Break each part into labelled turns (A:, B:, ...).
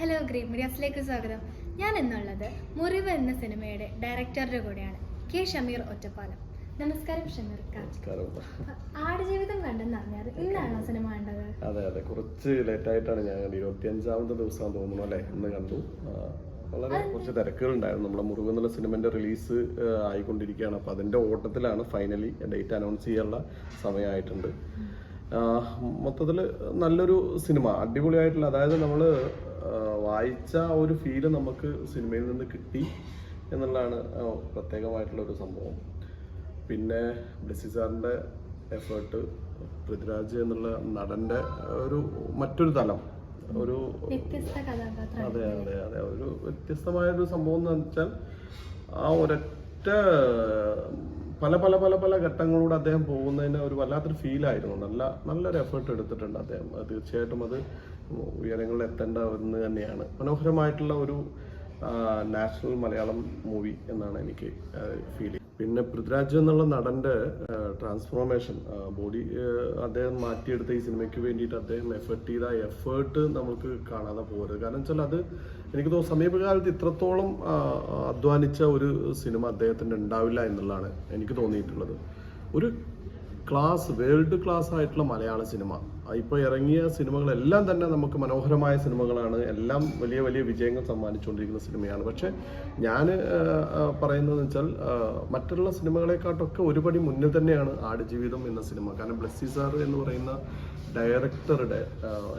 A: Hello green മീഡിയാസിലേക്ക് സ്വാഗതം. ഞാൻ എന്നുള്ളത് മുറിവ് എന്ന സിനിമയുടെ ഡയറക്ടറുടെ കൂടെയാണ് കെ ഷമീർ ഒറ്റപ്പാലം. നമസ്കാരം ഷമീർ ആടുജീവിതം കണ്ടെന്ന് അറിഞ്ഞത് ഇന്നാണോ സിനിമ കണ്ടത്?
B: അതെ അതെ. കുറച്ച് ലേറ്റ് ആയിട്ടാണ് ഞാൻ കണ്ടത്. ഇരുപത്തിയഞ്ചാമത്തെ ദിവസം തോന്നുന്നു അല്ലേ? ഇന്ന് കണ്ടു. വളരെ കുറച്ച് തിരക്കുകളുണ്ടായിരുന്നു. നമ്മുടെ മുറിവ് എന്നുള്ള സിനിമന്റെ റിലീസ് ആയിക്കൊണ്ടിരിക്കുകയാണ്. അപ്പോൾ അതിന്റെ ഓട്ടത്തിലാണ് ഫൈനലി ഡേറ്റ് അനൗൺസ് ചെയ്യാനുള്ള സമയമായിട്ടുണ്ട്. മൊത്തത്തിൽ നല്ലൊരു സിനിമ. അടിപൊളിയായിട്ടുള്ള അതായത് നമ്മൾ വായിച്ച ആ ഒരു ഫീൽ നമുക്ക് സിനിമയിൽ നിന്ന് കിട്ടി എന്നുള്ളതാണ് പ്രത്യേകമായിട്ടുള്ള ഒരു സംഭവം. പിന്നെ ബ്ലസ്സി സാറിന്റെ എഫേർട്ട് പൃഥ്വിരാജ് എന്നുള്ള നടന്റെ ഒരു മറ്റൊരു തലം ഒരു അതെ അതെ അതെ ഒരു വ്യത്യസ്തമായ ഒരു സംഭവം എന്ന് വെച്ചാൽ ആ ഒരൊറ്റ പല പല പല പല ഘട്ടങ്ങളിലൂടെ അദ്ദേഹം പോകുന്നതിന് ഒരു വല്ലാത്തൊരു ഫീൽ ആയിരുന്നു. നല്ല നല്ലൊരു എഫേർട്ട് എടുത്തിട്ടുണ്ട് അദ്ദേഹം. തീർച്ചയായിട്ടും അത് ഉയരങ്ങളിൽ എത്തേണ്ട ഒന്ന് തന്നെയാണ്. മനോഹരമായിട്ടുള്ള ഒരു നാഷണൽ മലയാളം മൂവി എന്നാണ് എനിക്ക് ഫീൽ പിന്നെ പൃഥ്വിരാജ് എന്നുള്ള നടന്റെ ട്രാൻസ്ഫോർമേഷൻ ബോഡി അദ്ദേഹം മാറ്റിയെടുത്ത ഈ സിനിമയ്ക്ക് വേണ്ടിയിട്ട് അദ്ദേഹം എഫേർട്ട് ചെയ്ത എഫേർട്ട് നമുക്ക് കാണാതെ പോകരുത്. കാരണം വെച്ചാൽ അത് എനിക്ക് തോന്നുന്നു സമീപകാലത്ത് ഇത്രത്തോളം അധ്വാനിച്ച ഒരു സിനിമ അദ്ദേഹത്തിന്റെ ഉണ്ടാവില്ല എന്നുള്ളതാണ് എനിക്ക് തോന്നിയിട്ടുള്ളത്. ഒരു ക്ലാസ് വേൾഡ് ക്ലാസ് ആയിട്ടുള്ള മലയാള സിനിമ ഇപ്പോൾ ഇറങ്ങിയ സിനിമകളെല്ലാം തന്നെ നമുക്ക് മനോഹരമായ സിനിമകളാണ് എല്ലാം വലിയ വലിയ വിജയങ്ങൾ സമ്മാനിച്ചുകൊണ്ടിരിക്കുന്ന സിനിമയാണ് പക്ഷേ ഞാൻ പറയുന്നതെന്ന് വെച്ചാൽ മറ്റുള്ള സിനിമകളെക്കാട്ടൊക്കെ ഒരുപടി മുന്നിൽ തന്നെയാണ് ആടുജീവിതം എന്ന സിനിമ കാരണം ബ്ലസ്സി സാർ എന്ന് പറയുന്ന ഡയറക്ടറുടെ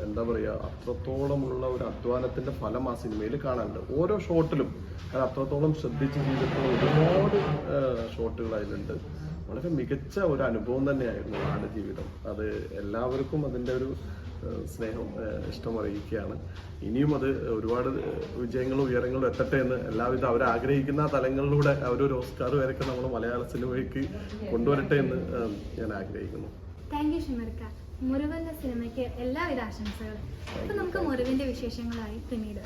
B: എന്താ പറയുക അത്രത്തോളമുള്ള ഒരു അധ്വാനത്തിന്റെ ഫലം ആ സിനിമയിൽ കാണാനുണ്ട്. ഓരോ ഷോട്ടിലും കാരണം അത്രത്തോളം ശ്രദ്ധിച്ച് ചെയ്തിട്ടുള്ള ഒരുപാട് ഷോട്ടുകൾ അതിലുണ്ട് വളരെ മികച്ച ഒരു അനുഭവം തന്നെയായിരുന്നു ആട് ജീവിതം. അത് എല്ലാവർക്കും അതിന്റെ ഒരു സ്നേഹം ഇഷ്ടം അറിയിക്കുകയാണ് ഇനിയും അത് ഒരുപാട് വിജയങ്ങളും ഉയരങ്ങളും എത്തട്ടെ എന്ന് എല്ലാവിധ അവർ ആഗ്രഹിക്കുന്ന തലങ്ങളിലൂടെ അവരൊരു ഓസ്കാർ വരെയൊക്കെ നമ്മൾ മലയാള സിനിമയ്ക്ക് കൊണ്ടുവരട്ടെ എന്ന് ഞാൻ ആഗ്രഹിക്കുന്നു.
A: Thank you ഷിമർക്ക. ഖാൻ സിനിമയ്ക്ക് എല്ലാവിധ ആശംസകളും. അപ്പൊ നമുക്ക് മുറിവിന്റെ വിശേഷങ്ങളായി പിന്നീട്